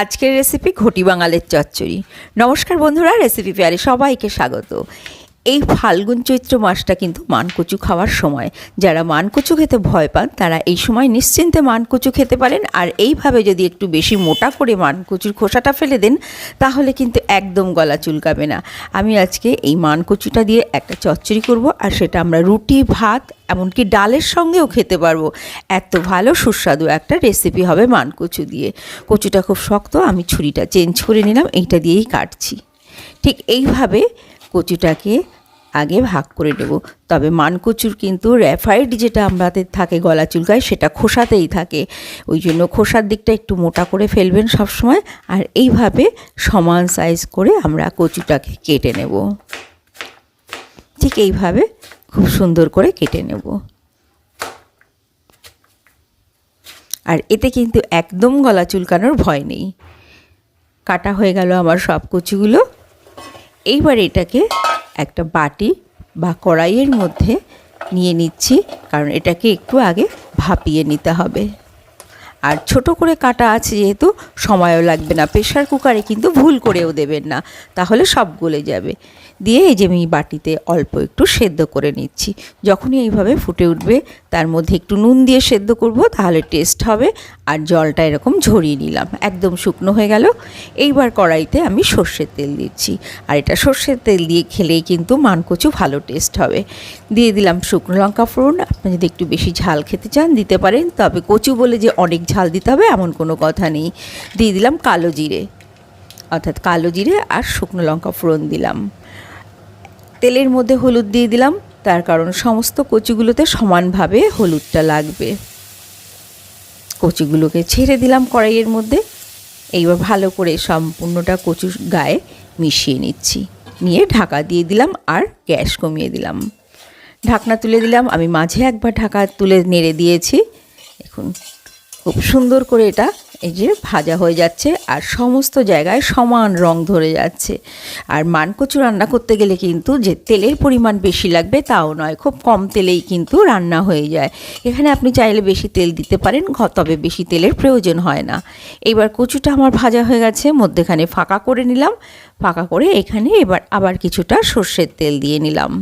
আজকের রেসিপি ঘটি বাঙালের চচ্চড়ি। নমস্কার বন্ধুরা রেসিপি পেয়ারে সবাইকে স্বাগত। এই ফাল্গুন চৈত্র মাসটা কিন্তু মানকচু খাওয়ার সময়। যারা মানকচু খেতে ভয় পান, তারা এই সময় নিশ্চিন্তে মানকচু খেতে পারেন। আর এইভাবে যদি একটু বেশি মোটা করে মানকচুর খোসাটা ফেলে দেন, তাহলে কিন্তু একদম গলা চুলকাবে না। আমি আজকে এই মানকচুটা দিয়ে একটা চচ্চড়ি করব, আর সেটা আমরা রুটি, ভাত, এমনকি ডালের সঙ্গেও খেতে পারব। এত ভালো সুস্বাদু একটা রেসিপি হবে মানকচু দিয়ে। কচুটা খুব শক্ত, আমি ছুরিটা চেঞ্জ করে নিলাম, এইটা দিয়েই কাটছি। ঠিক এইভাবে কচুটাকে আগে ভাগ করে নেব। তবে মানকচুর কিন্তু র্যাফাইড যেটা আমাদের থাকে গলা চুলকায়, সেটা খোসাতেই থাকে। ওই জন্য খোসার দিকটা একটু মোটা করে ফেলবেন সবসময়, আর এইভাবে সমান সাইজ করে আমরা কচুটাকে কেটে নেব। ঠিক এইভাবে খুব সুন্দর করে কেটে নেব। আর এতে কিন্তু একদম গলা চুলকানোর ভয় নেই। কাটা হয়ে গেল আমার সব কচুগুলো। এইবার এটাকে একটা বাটি বা কড়াইয়ের মধ্যে নিয়ে নিচ্ছি, কারণ এটাকে একটু আগে ভাপিয়ে নিতে হবে। আর ছোট করে কাটা আছে যেহেতু, সময়ও লাগবে না প্রেশার কুকারে কিন্তু ভুল করেও দেবেন না, তাহলে সব গলে যাবে। দিয়ে এই যে আমি বাটিতে অল্প একটু সেদ্ধ করে নিচ্ছি। যখনই এইভাবে ফুটে উঠবে, তার মধ্যে একটু নুন দিয়ে সেদ্ধ করব, তাহলে টেস্ট হবে আর জলটা এরকম ঝরিয়ে নিলাম। একদম শুকনো হয়ে গেল। এইবার কড়াইতে আমি সর্ষের তেল দিচ্ছি। আর এটা সর্ষের তেল দিয়ে খেলেই কিন্তু মানকচু ভালো টেস্ট হবে। দিয়ে দিলাম শুকনো লঙ্কা ফোড়ন। আপনি যদি একটু বেশি ঝাল খেতে চান, দিতে পারেন। তবে কচু বলে যে অনেক ঝাল দিতে হবে, এমন কোনো কথা নেই। দিয়ে দিলাম কালো জিরে। অর্থাৎ কালো জিরে আর শুকনো লঙ্কা ফোড়ন দিলাম। তেলের মধ্যে হলুদ দিয়ে দিলাম, তার কারণ সমস্ত কচুগুলোতে সমানভাবে হলুদটা লাগবে। কচুগুলোকে ছেড়ে দিলাম কড়াইয়ের মধ্যে। এইবার ভালো করে সম্পূর্ণটা কচুর গায়ে মিশিয়ে নিচ্ছি। নিয়ে ঢাকা দিয়ে দিলাম আর গ্যাস কমিয়ে দিলাম। ঢাকনা তুলে দিলাম, আমি মাঝে একবার ঢাকা তুলে নেড়ে দিয়েছি। দেখুন, খুব সুন্দর করে এটা এই যে ভাজা হয়ে যাচ্ছে আর সমস্ত জায়গায় সমান রং ধরে যাচ্ছে। আর মানকচু রান্না করতে গেলে কিন্তু যে তেলের পরিমাণ বেশি লাগবে তাও নয়, খুব কম তেলেই কিন্তু রান্না হয়ে যায়। এখানে আপনি চাইলে বেশি তেল দিতে পারেন তবে বেশি তেলের প্রয়োজন হয় না। এবার কচুটা আমার ভাজা হয়ে গেছে, মধ্যেখানে ফাঁকা করে নিলাম। ফাঁকা করে এখানে এবার আবার কিছুটা সর্ষের তেল দিয়ে নিলাম।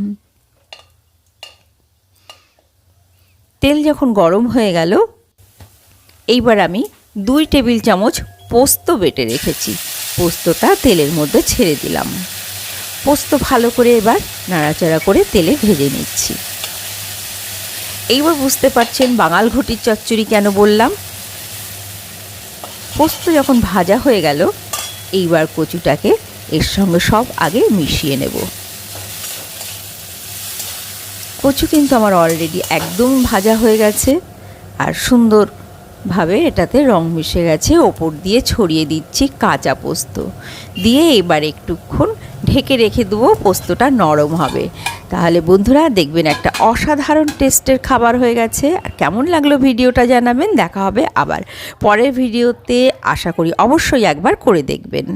তেল যখন গরম হয়ে গেল, এইবার আমি দুই টেবিল চামচ পোস্ত বেটে রেখেছি। পোস্তটা তেলের মধ্যে ছেড়ে দিলাম। পোস্ত ভালো করে এবার নাড়াচাড়া করে তেলে ভেজে নিচ্ছি। এইবার বুঝতে পারছেন বাঙাল ঘটির চচ্চড়ি কেন বললাম? পোস্ত যখন ভাজা হয়ে গেল, এইবার কচুটাকে এর সঙ্গে সব আগে মিশিয়ে নেব। কচু কিন্তু আমার অলরেডি একদম ভাজা হয়ে গেছে। আর সুন্দরভাবে এটাতে রং মিশে গেছে, ওপর দিয়ে ছড়িয়ে দিচ্ছি কাঁচা পোস্ত। দিয়ে এবার একটুক্ষণ ঢেকে রেখে দেবো, পোস্তটা নরম হবে। তাহলে বন্ধুরা দেখবেন একটা অসাধারণ টেস্টের খাবার হয়ে গেছে। আর কেমন লাগল ভিডিওটা জানাবেন, দেখা হবে আবার। পরের ভিডিওতে আশা করি অবশ্যই একবার করে দেখবেন।